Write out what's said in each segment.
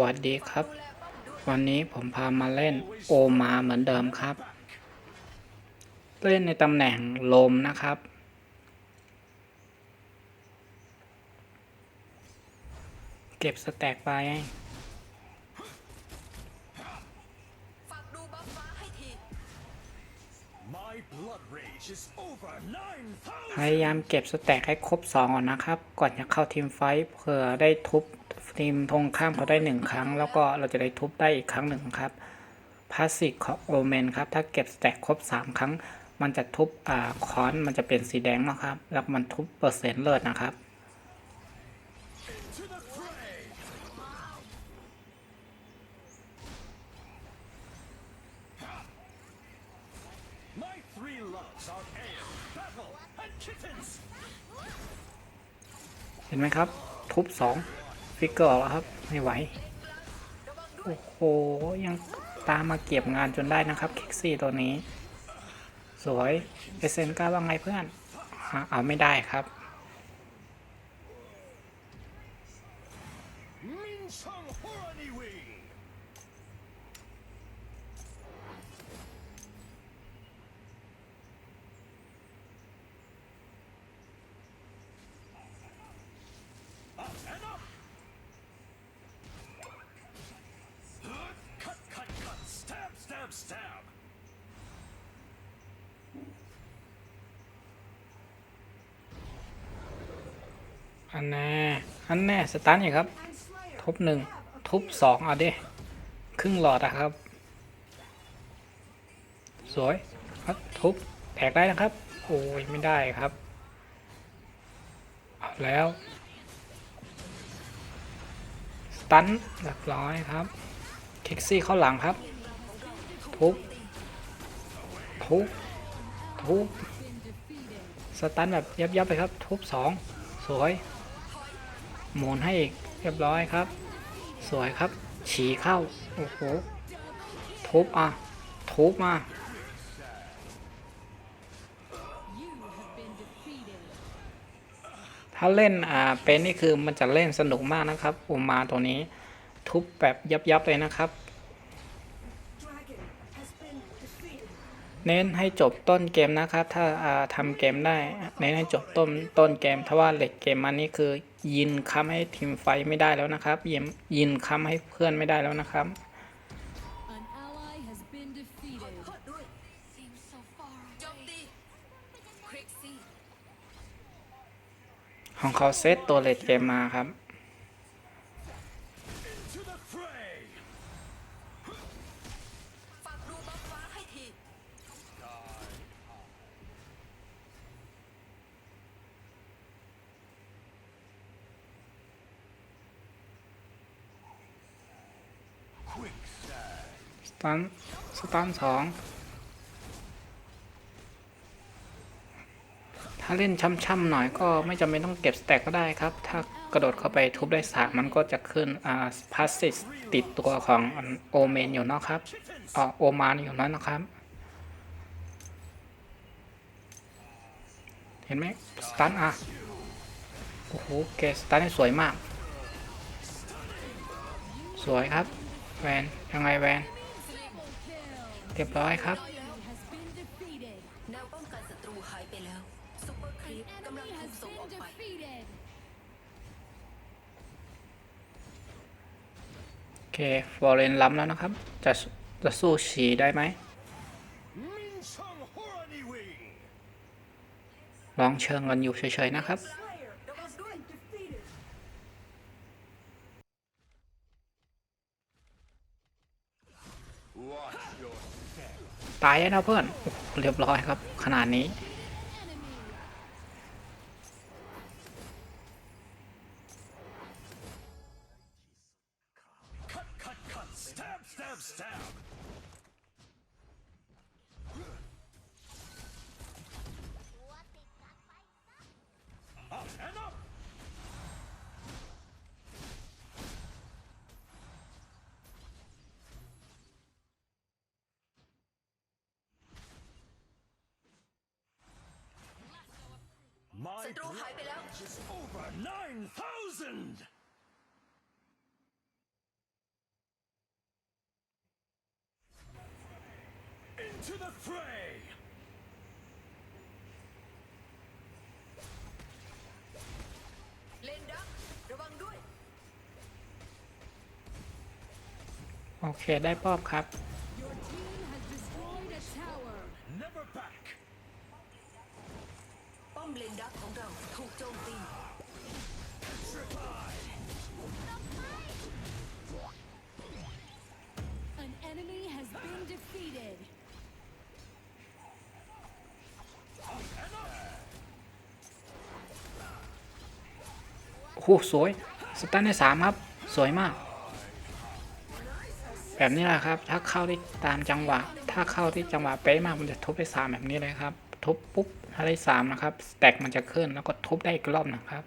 วัสดีครับ วันนี้ผมพามาเล่นโอมาเหมือนเดิมครับ เล่นในตำแหน่งลมนะครับ เก็บสแต็กไปฝากดูบัฟฟ้าให้ที My blood พยายามเก็บสแต็กให้ครบ2ก่อนนะครับ ก่อนจะเข้าทีมไฟเผื่อได้ทุบทีมทงข้ามเขาได้หนึ่งครั้ง แล้วก็เราจะได้ทุบได้อีกครั้งหนึ่งครับพาสซีฟของโอเมนครับ ถ้าเก็บสแต็กครบ 3 ครั้ง มันจะทุบอ่าคอนมันจะเป็นสีแดงนะครับ แล้วมันทุบเปอร์เซ็นต์เลิศนะครับ ห็นไหมครับ ทุบสองฟิกเกอร์ออกแล้วครับ ไม่ไหว โอ้โห ยังตามมาเก็บงานจนได้นะครับคิกซี่ตัวนี้ สวยเอเซนก้าว่าไงเพื่อนเอาไม่ได้ครับ อันแน่อันแน่สตันอีกครับ ทุบหนึ่งทุบสองเอาดิครึ่งหลอดอะครับ สวยครับทุบแตกได้นะครับ โอ้ยไม่ได้ครับเอาแล้วสตันเรียบร้อยครับคิกซี่เข้าหลังครับ ทุบทุบทุบสตันแบบยับๆไปครับ ทุบสองสวย หมุนให้อีกเรียบร้อยครับ สวยครับ ฉีเข้า โอ้โห ทุบอะ ทุบมา ถ้าเล่นอ่าเป็นนี่คือมันจะเล่นสนุกมากนะครับอุมาตัวนี้ ทุบแบบยับยับเลยนะครับ เน้นให้จบต้นเกมนะครับ ถ้าาทำเกมได้ เน้นให้จบต้นต้นเกม ถ้าว่าเหล็กเกมมันนี่คือ ยินค้ำให้ทีมไฟไม่ได้แล้วนะครับ ยินยินค้ำให้เพื่อนไม่ได้แล้วนะครับของเขาเซตตัวเลดเกมมาครับ To the fray! ฝากดูบัฟฟ้าให้ที Quick stab! ส ตันสตันสองถ้าเล่นช่ำๆหน่อยก็ไม่จำเป็นต้องเก็บสแต็กก็ได้ครับ ถ้ากระโดดเข้าไปทุบได้สามมันก็จะขึ้นอ่าพาสซิสติดตัวของโอเมนอยู่เนาะครับอ่าโอมานอยู่นั้นนะครับ เห็นไหมสตันอะโอ้โหเกสตันสวยมาก สวยครับ แวนยังไงแวน เรียบร้อยครับ แนวป้องกันศัตรูหายไปแล้วซุปเปอร์ครีปกำลัง enemy ถู has ส่งออก been ไป defeated. โอเคฟอร์เรนล้ำแล้วนะครับ จะจะสู้ฉีได้ไหม Min Chung Horny Wing! ลองเชิงกันอยู่เฉยๆนะครับ ระวังด้วย Watch your ตายแล้วเพื่อน เรียบร้อยครับ ขนาดนี้ ศัตรูหายไปแล้ว over 9,000! เลนดักระวังโอเค ได้ป้อมครับ เลนดักของเราถูกโจมตี An enemy has been defeated. โอ้โหสวย สตันได้สามครับ สวยมาก แบบนี้แหละครับ ถ้าเข้าที่ตามจังหวะ ถ้าเข้าที่จังหวะเป๊ะมากมันจะทุบได้สามแบบนี้เลยครับ ทุบปุ๊บ ถ้าได้สามนะครับสแต็กมันจะขึ้นแล้วก็ทุบได้อีกรอบนะครับ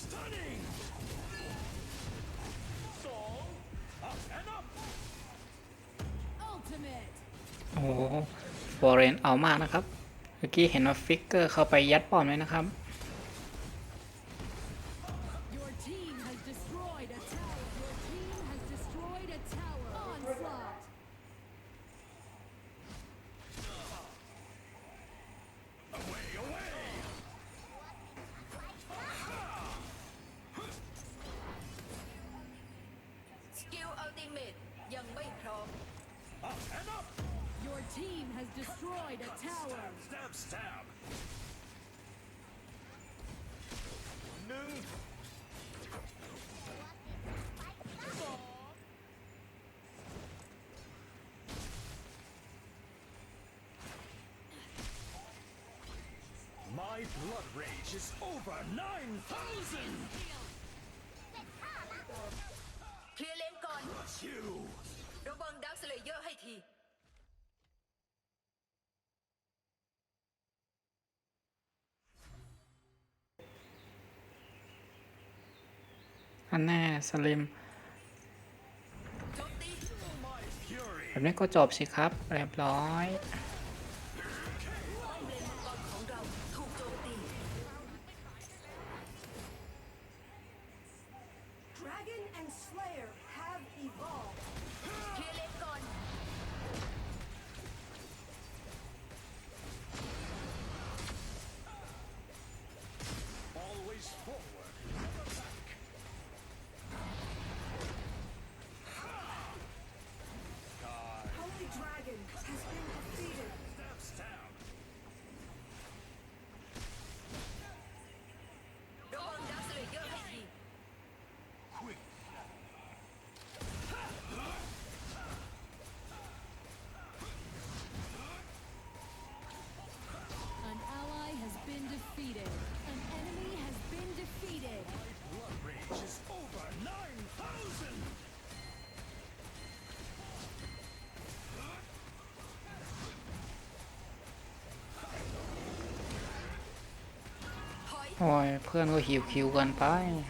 Stunning! Song! Up and up! Ultimate. โอ้โหฟอเรนเอามากนะครับ เมื่อกี้เห็นว่าฟิกเกอร์เข้าไปยัดป้อมเลยนะครับ has destroyed a tower. Stab, stab! Ning! My blood rage is over 9,000! เคลียร์เลนก่อน Crush you! ระวังดักสเลเยอร์ให้ที อันแน่สลิมแบบนี้ก็จบสิครับเรียบร้อย โอ้ยเพื่อนก็หิวคิวกันไป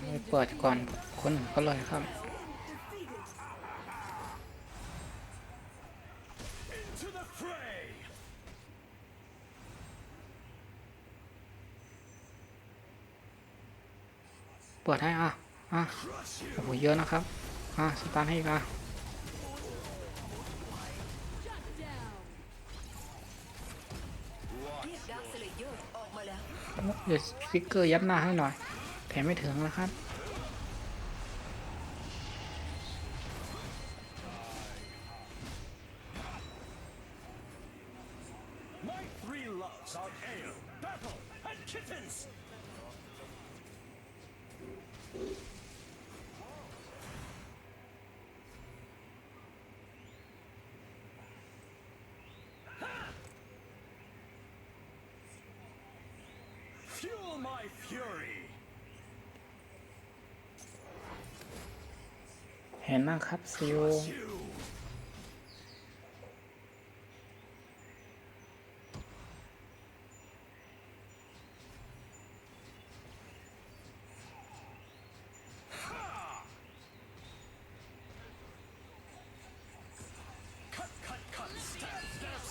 ไปเปิดก่อนคนเขาเลยครับเปิดให้อะ อะ โอ้โห เยอะนะครับ อะ สตาร์ทให้อีกอะ Shut down. เดี๋ยวฟิกเกอร์ยัดหน้าให้หน่อย แถมไม่ถึงนะครับ My three loves are ale, battle, and kittens! Fuel my fury! เห็นมากครับซิล You!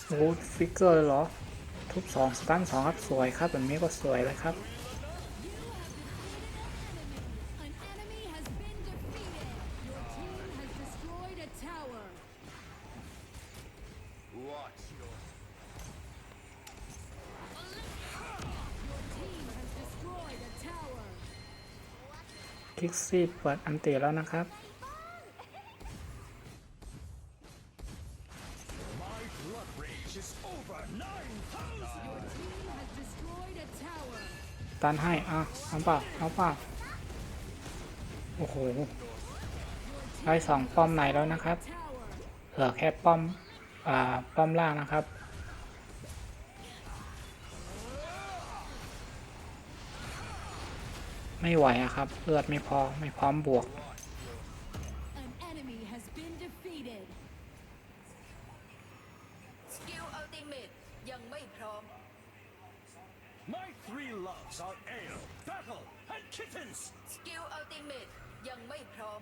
โโอ้ฟิกเกอร์เลยเหรอ ทุบสองสตันสองครับ สวยครับ แบบนี้ก็สวยเลยครับ ซี่เปิดอันตีแล้วนะครับ ตันให้อะเอาป่าเอาป่าโอ้โห ได้สองป้อมในแล้วนะครับ เหลือแค่ป้อม อ่า ป้อมล่างนะครับ ไม่ไหวอะครับ เลือดไม่พอไม่พร้อมบวก An enemy has been defeated. สกิลอัลติเมตยังไม่พร้อม My three loves are ale, battle, and kittens. สกิลอัลติเมตยังไม่พร้อม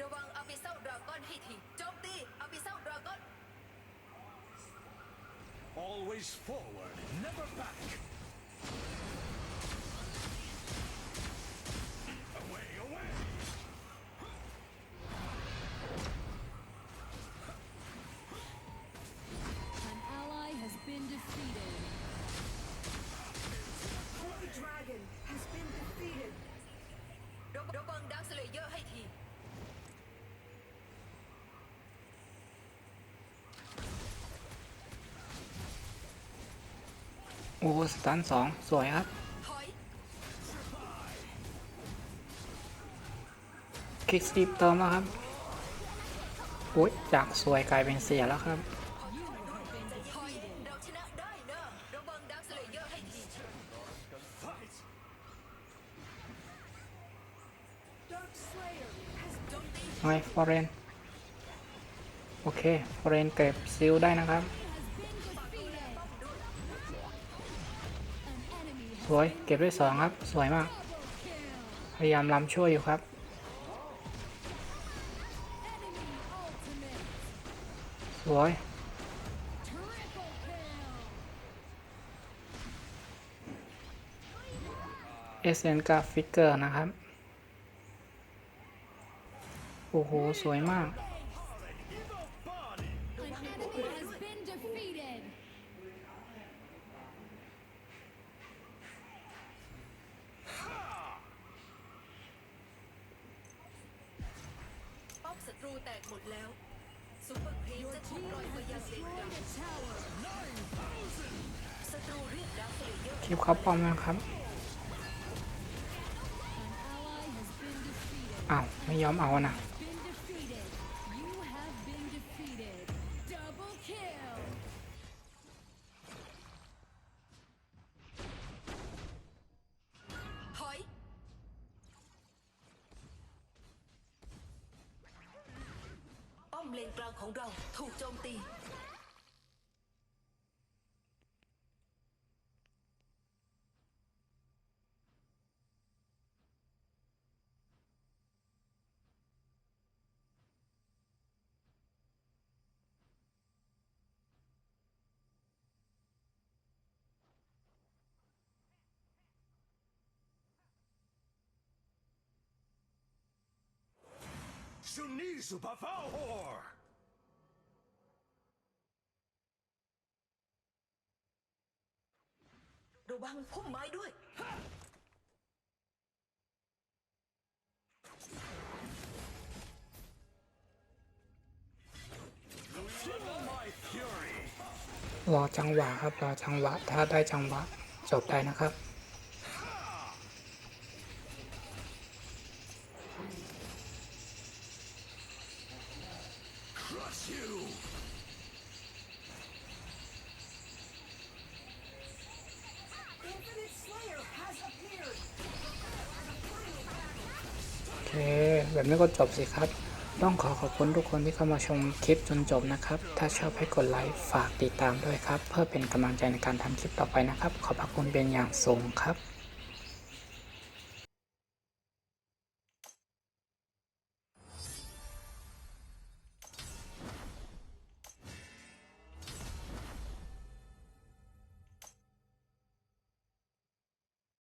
ระวังอาบิเซลดราก้อนให้ที Always forward, never back. โอ้สตันสองสวยครับถอยคิกซีเติมแล้วครับอุ้ยจากสวยกลายเป็นเสียแล้วครับได้เนอะระวังดักสเลเยอร์ให้ที Fight. Dark Slayer has โจมตีไงฟอเรน โอเค ฟอร์เรนเก็บซิลได้นะครับ สวย เก็บด้สองครับ สวยมาก พยายามล้ำช่วยอยู่ครับ สวย Triple kill. SN กาฟิกเกอร์นะครับ โอ้โห สวยมาก หมดแล้วซูเปอร์ครีมจะถูกปล่อยไปยังเล็กดังศัตรูเรียกดักสเลเยอร์คลิปเข้าป้อมนะครับ An ally has been defeated. อ้าว ไม่ยอมเอานะ เลนกลางของเราถูกโจมตี Shunizu Bavahor. ระวังพุ่มไม้ด้วย Feel my fury. รอจังหวะครับรอจังหวะ ถ้าได้จังหวะ จบได้นะครับ เค แบบนี้ก็จบสิครับ ต้องขอขอบคุณทุกคนที่เข้ามาชมคลิปจนจบนะครับ ถ้าชอบให้กดไลค์ฝากติดตามด้วยครับ เพื่อเป็นกำลังใจในการทำคลิปต่อไปนะครับ ขอบพระคุณเป็นอย่างสูงครับ